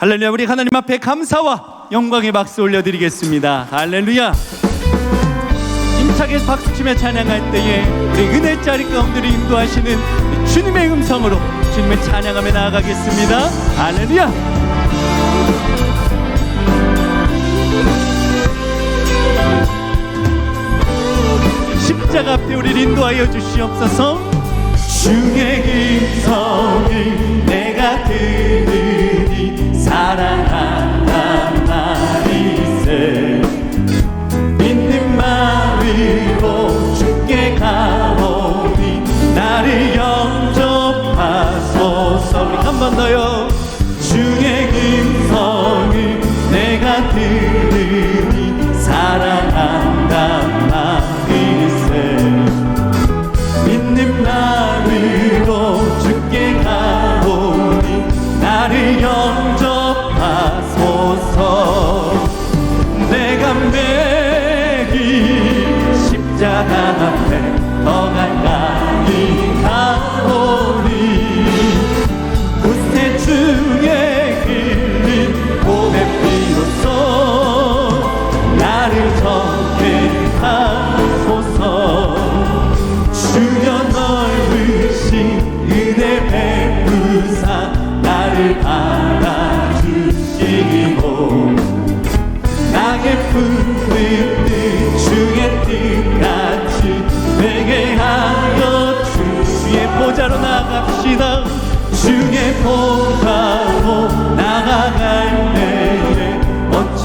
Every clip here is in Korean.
할렐루야 우리 하나님 앞에 감사와 영광의 박수 올려드리겠습니다. 할렐루야. 힘차게 박수치며 찬양할 때에 우리 은혜 자리 가운데로 인도하시는 주님의 음성으로 주님을 찬양하며 나아가겠습니다. 할렐루야. 십자가 앞에 우리를 인도하여 주시옵소서. 주의 음성을 내가 들으니 사랑한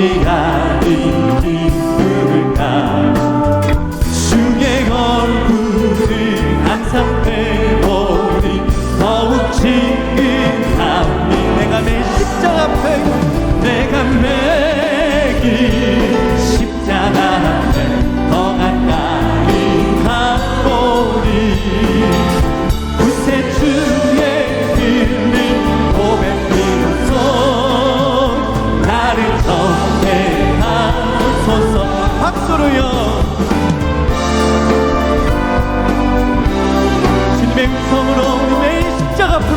te alegria.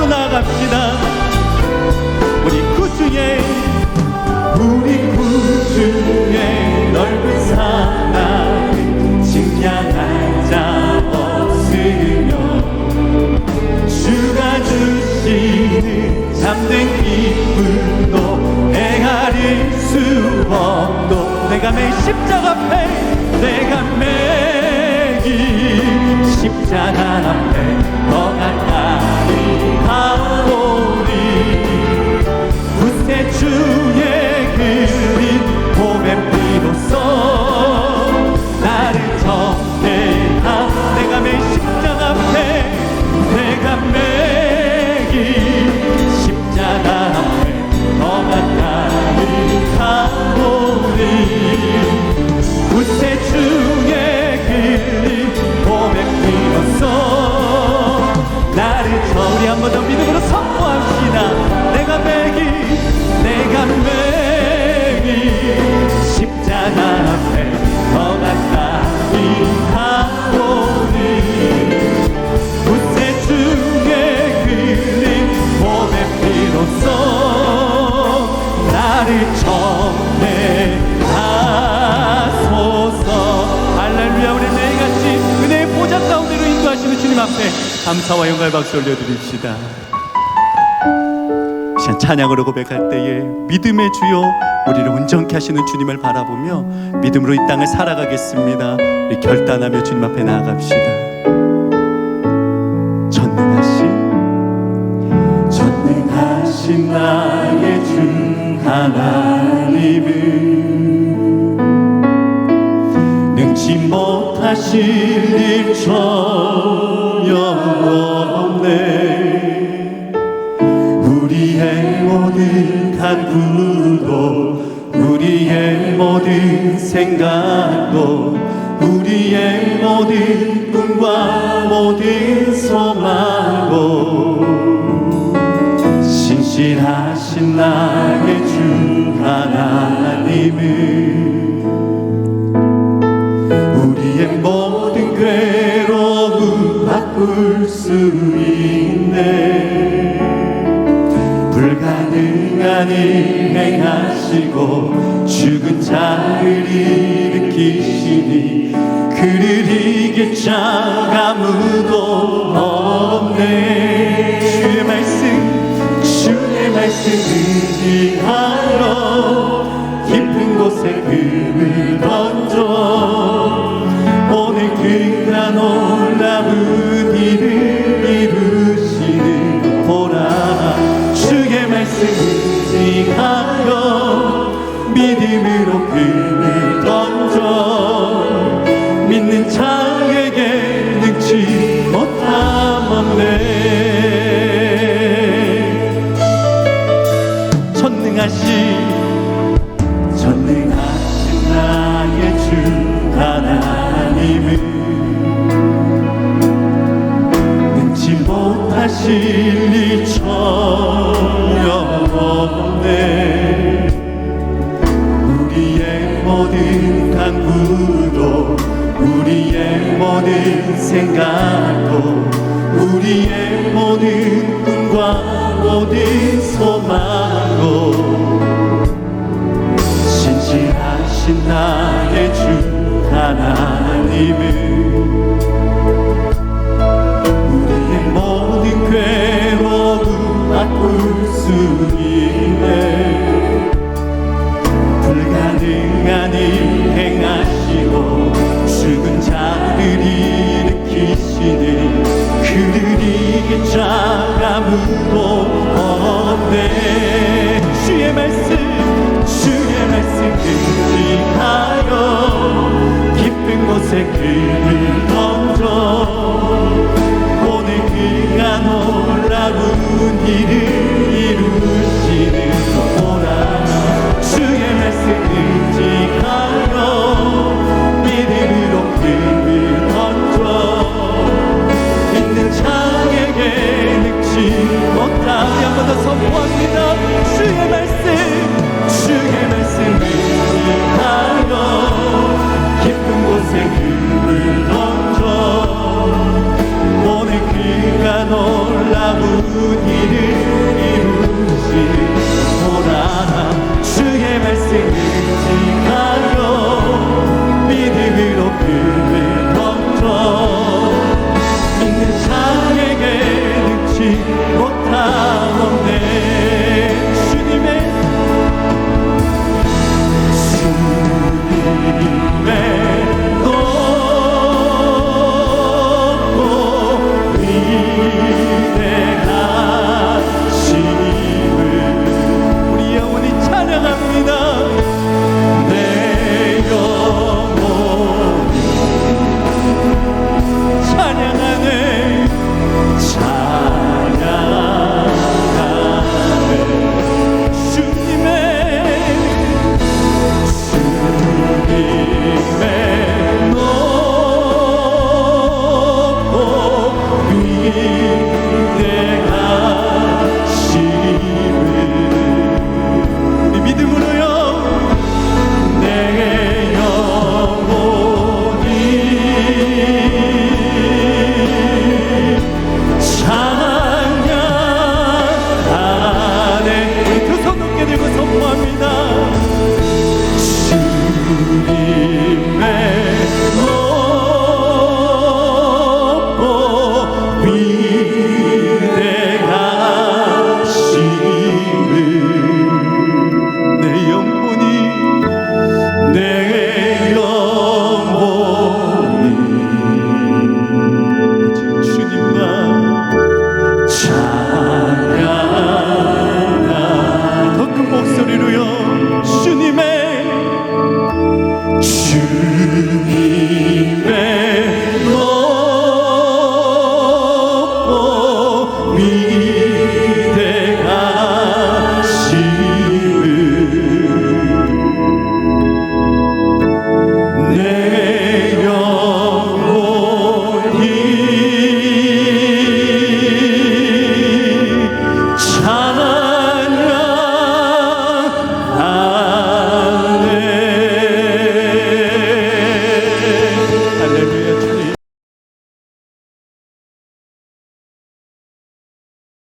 앞으로 나아갑시다. 우리 구주의 우리 구주의 넓은 사랑을 측량할 자 없으며 주가 주시는 참된 기쁨도 헤아릴 수 없도 내가 매 십자가 앞에 내가 매기 십자가 앞에 더가 감사와 영광의 박수 올려드립시다. 시간 찬양으로 고백할 때에 믿음의 주요 우리를 온전케 하시는 주님을 바라보며 믿음으로 이 땅을 살아가겠습니다. 우리 결단하며 주님 앞에 나아갑시다. 전능하신 전능하신 나의 주 하나님은 능치 못하실 일 전혀 없네. 우리의 모든 간구도 우리의 모든 생각도 우리의 모든 꿈과 모든 소망도 신실하신 나의 주 하나님은 수 있네. 불가능한 일 행하시고 죽은 자를 일으키시니 그를 이길 자 아무도 없네. 주의 말씀 주의 말씀 의지 못하실 일 전혀 없네. 우리의 모든 간구도 우리의 모든 생각도 우리의 모든 꿈과 모든 소망도 신실하신 나의 주 하나님은 있네 불가능한 일 행하시고 죽은 자를 이길 자 아무도 없네 주의 말씀 주의 말씀 의지하여 깊은 곳에 그를 던져 오늘 그가 놀라운 일을